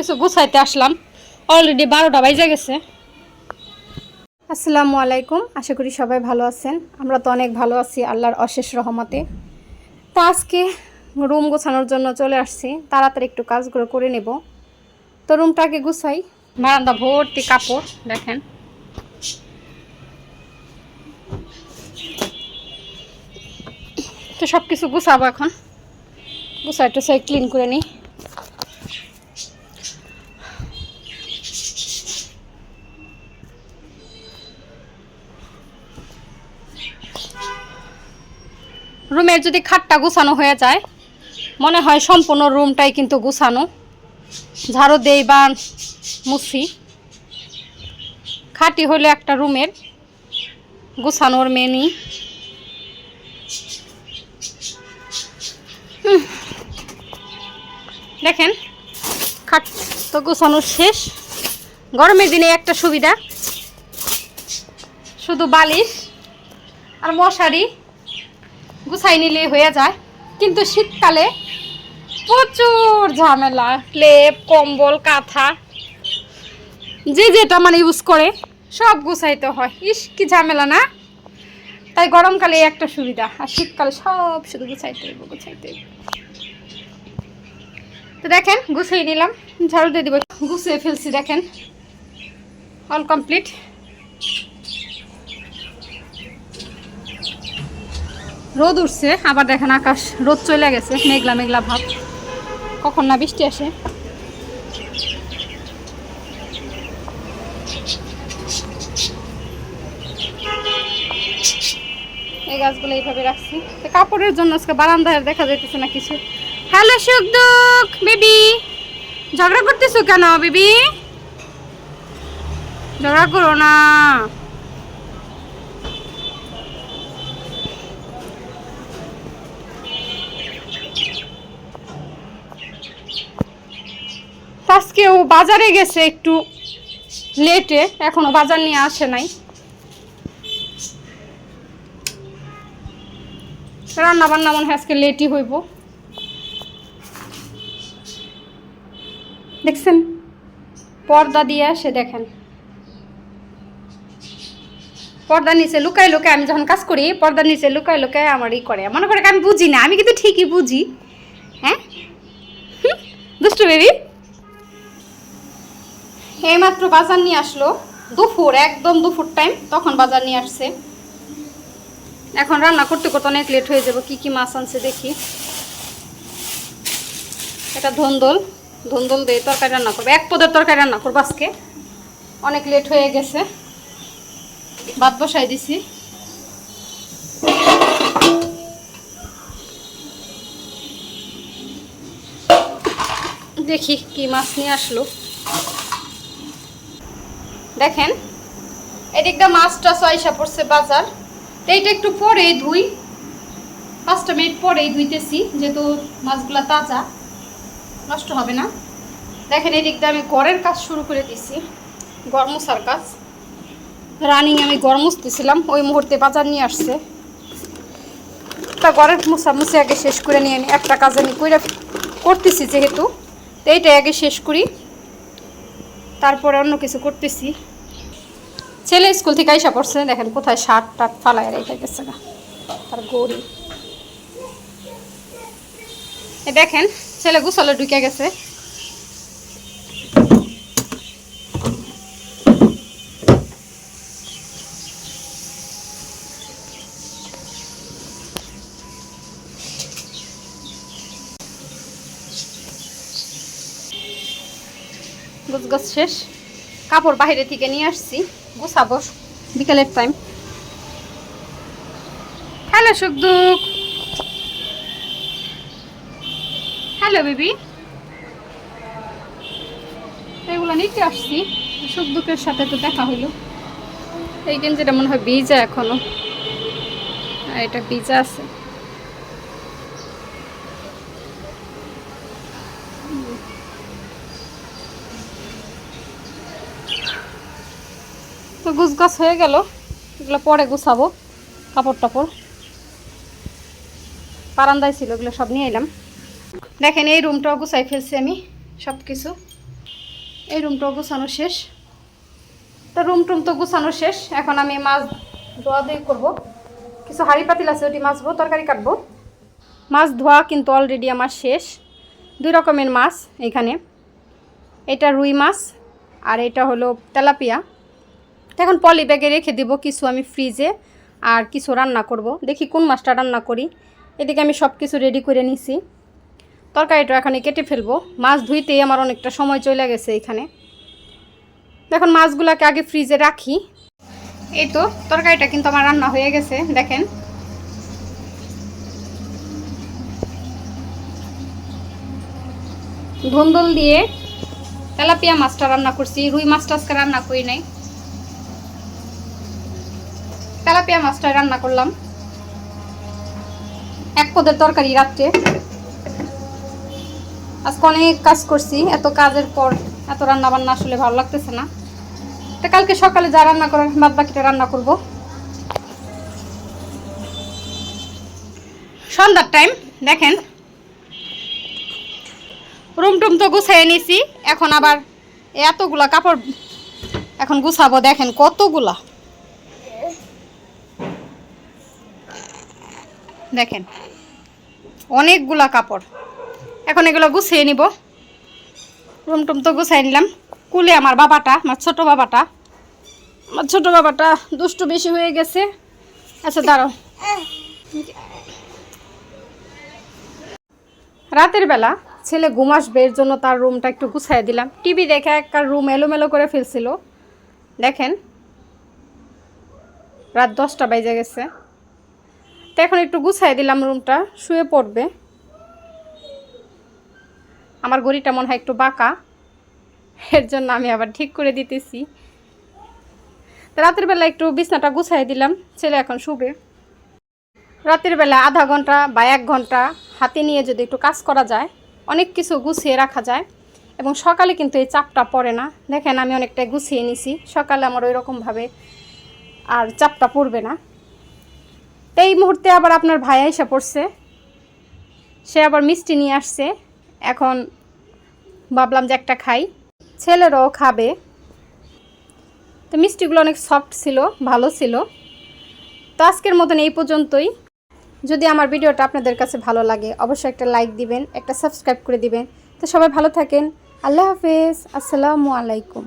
কিছু গুছাইতে আসলাম। অলরেডি বারোটা বাজে গেছে। আসসালামু আলাইকুম আশা করি সবাই ভালো আছেন। আমরা তো অনেক ভালো আছি আল্লাহর অশেষ রহমতে। তো আজকে রুম গোছানোর জন্য চলে আসছি। তাড়াতাড়ি একটু কাজগুলো করে নেব। তো রুমটাকে গুছাই। বারান্দা ভর্তি কাপড় দেখেন। তো সব কিছু গুছাবো এখন। গুছাই টুছাই ক্লিন করে নিই। রুমের যদি খাটটা গুছানো হয়ে যায়, মনে হয় সম্পূর্ণ রুমটাই কিন্তু গুছানো। ঝাড়ু দেই বা মুছি। খাটি হলে একটা রুমের গুছানোর মেনি দেখেন, খাট তো গুছানো শেষ। গরমের দিনে একটা সুবিধা, শুধু বালিশ আর মশারি। গুছাই নিলে হয়ে যায়। কিন্তু শীতকালে প্রচুর ঝামেলা, লেপ, কম্বল, কাঁথা, যে যেটা মানে ইউজ করে, সব গুছাইতে হয়। ইস, কি ঝামেলা না? তাই গরমকালে একটা সুবিধা, আর শীতকালে সব শুধু গুছাইতে হইব গুছাইতে হইব। তো দেখেন, গুছিয়ে নিলাম, ঝাড়ু দিয়ে দিব। গুছিয়ে ফেলছি, দেখেন। অল কমপ্লিট রোদ উঠছে, আবার দেখেন আকাশ, রোদ চলে গেছে, মেঘলা মেঘলা ভাব। কখন না বৃষ্টি আসে। এই গাছগুলো এইভাবে রাখছি। কাপড়ের জন্য আজকে বারান্দায় দেখা যাইতেছে না কিছু। Hello Sukhdukh baby. ঝগড়া করতেছো কেন, বেবি? ঝগড়া করো না। ও বাজারে গেছে একটু লেটে এখনও বাজার নিয়ে আসে নাই। রান্না বান্না মনে হয় আজকে লেটই হইব। দেখছেন? পর্দা দিয়ে আসে, দেখেন। পর্দা নিচে লুকাই লুকায় আমি যখন কাজ করি, পর্দার নিচে লুকাই লুকায় আমার ই করে। মনে করে আমি বুঝি না, আমি কিন্তু ঠিকই বুঝি। হ্যাঁ? দুষ্টু বেবি? এইমাত্র বাজার নিয়ে আসলো, দুপুর, একদম দুপুর টাইম তখন বাজার নিয়ে আসছে। এখন রান্না করতে করতে অনেক লেট হয়ে যাবে, কি কি মাছ আনছে দেখি। এটা ধন্দল ধন্দল দিয়ে তরকারি রান্না করব। এক পদের তরকারি রান্না করব আজকে। অনেক লেট হয়ে গেছে। ভাত বসাই দিছি। দেখি কি মাছ নিয়ে আসলো। দেখেন, এদিকটা মাছটা ছয়সা পড়ছে বাজার। তো এইটা একটু পরেই ধুই। পাঁচটা মিনিট পরেই ধুইতেছি, যেহেতু মাছগুলা তাজা। নষ্ট হবে না। দেখেন এদিকটা আমি গড়ের কাজ শুরু করে দিছি গড় মুছার কাজ। রানিং আমি গড় মুছতেছিলাম, ওই মুহূর্তে বাজার নিয়ে আসছে। তা গড়ের মুছা মুছে আগে শেষ করে নিয়ে একটা কাজ আমি কইরা করতেছি যেহেতু। তো এইটাই আগে শেষ করি। তারপরে অন্য কিছু করতেছি। ছেলে স্কুল থেকে আইসা পড়ছে, দেখেন কোথায় শার্ট টাট ফালায় রেখে গেছে গা। তার গড়ি। এ দেখেন, ছেলে গুছলে ঢুকে গেছে। গুছগাছ শেষ। কাপড় বাইরে থেকে নিয়ে আসছি। গুছাবো। বিকেলের time hello Sukhdukh. Hello baby এগুলো নিতে আসছি। সুখদুখের সাথে তো দেখা হইল। এই গেঞ্জিটা মনে হয় ভিজা এখনও। এটা ভিজা আছে। তো গুছ গাছ হয়ে গেল। এগুলো পরে গুছাবো, কাপড় টাপড়। বারান্দায় ছিল, এগুলো সব নিয়ে এলাম। দেখেন, এই রুমটাও গুছাই ফেলছি আমি সব কিছু এই রুমটাও গুছানো শেষ। তো রুম টুম তো গুছানো শেষ। এখন আমি মাছ ধোয়া ধুই করব। কিছু হাঁড়ি পাতিল আছে, ওটি মাছবো তরকারি কাটবো। মাছ ধোয়া কিন্তু অলরেডি আমার শেষ। দুই রকমের মাছ এখানে। এটা রুই মাছ, আর এটা হলো তেলাপিয়া। এখন পলি ব্যাগে রেখে দিব কিছু আমি ফ্রিজে আর কিছু রান্না করব। দেখি কোন মাছটা রান্না করি। এদিকে আমি সব কিছু রেডি করে নিছি। তরকারিটা এখানে কেটে ফেলব। মাছ ধুইতেই আমার অনেকটা সময় চলে গেছে এখানে। দেখুন মাছগুলোকে আগে ফ্রিজে রাখি। এই তো, তরকারিটা কিন্তু আমার রান্না হয়ে গেছে, দেখেন। ধন্দল দিয়ে তেলাপিয়া মাছটা রান্না করছি। রুই মাছটা আজকে রান্না করি নাই। তেলাপিয়া মাছটা রান্না করলাম। এক পদের তরকারি রাত্রে। আজকে অনেক কাজ করছি, এত কাজের পর এত রান্না বান্না আসলে ভালো লাগতেছে না। তো কালকে সকালে যা রান্না করার, বাদ বাকিটা রান্না করব। সন্ধ্যার টাইম দেখেন। রুম টুম তো গুছাই নিছি, এখন আবার এতগুলা কাপড় এখন গুছাবো, দেখেন কতগুলা। দেখেন, অনেকগুলা কাপড়। এখন এগুলো গুছিয়ে নিব। রুম টুম তো গুছাই নিলাম। কুলে আমার বাবাটা, আমার ছোট বাবাটা। আমার ছোট বাবাটা দুষ্টু বেশি হয়ে গেছে। আচ্ছা দাঁড়াও। রাতের বেলা ছেলে ঘুম আসবে, এর জন্য তার রুমটা একটু গুছাই দিলাম। টিভি দেখে একটা রুম এলোমেলো করে ফেলছিল। দেখেন, রাত দশটা বাজে গেছে। এখন একটু গুছাই দিলাম রুমটা, শুয়ে পড়বে। আমার গড়িটা মনে হয় একটু বাঁকা, এর জন্য আমি আবার ঠিক করে দিতেছি। রাতের বেলা একটু বিছনাটা গুছাই দিলাম, ছেলে এখন শুবে। রাতের বেলা আধা ঘণ্টা বা এক ঘণ্টা হাতে নিয়ে যদি একটু কাজ করা যায়, অনেক কিছু গুছিয়ে রাখা যায়। এবং সকালে কিন্তু এই চাপটা পড়ে না। দেখেন আমি অনেকটাই গুছিয়ে নিছি। সকালে আমার ওই রকমভাবে আর চাপটা পড়বে না। তো এই মুহূর্তে আবার আপনার ভাইয়া এসে পড়ছে। সে আবার মিষ্টি নিয়ে আসছে। এখন ভাবলাম যে একটা খাই। ছেলেরাও খাবে। তো মিষ্টিগুলো অনেক সফট ছিল, ভালো ছিল। তো আজকের মতন এই পর্যন্তই। যদি আমার ভিডিওটা আপনাদের কাছে ভালো লাগে, অবশ্যই একটা লাইক দিবেন, একটা সাবস্ক্রাইব করে দিবেন। তো সবাই ভালো থাকেন। আল্লাহ হাফেজ। আসসালামু আলাইকুম।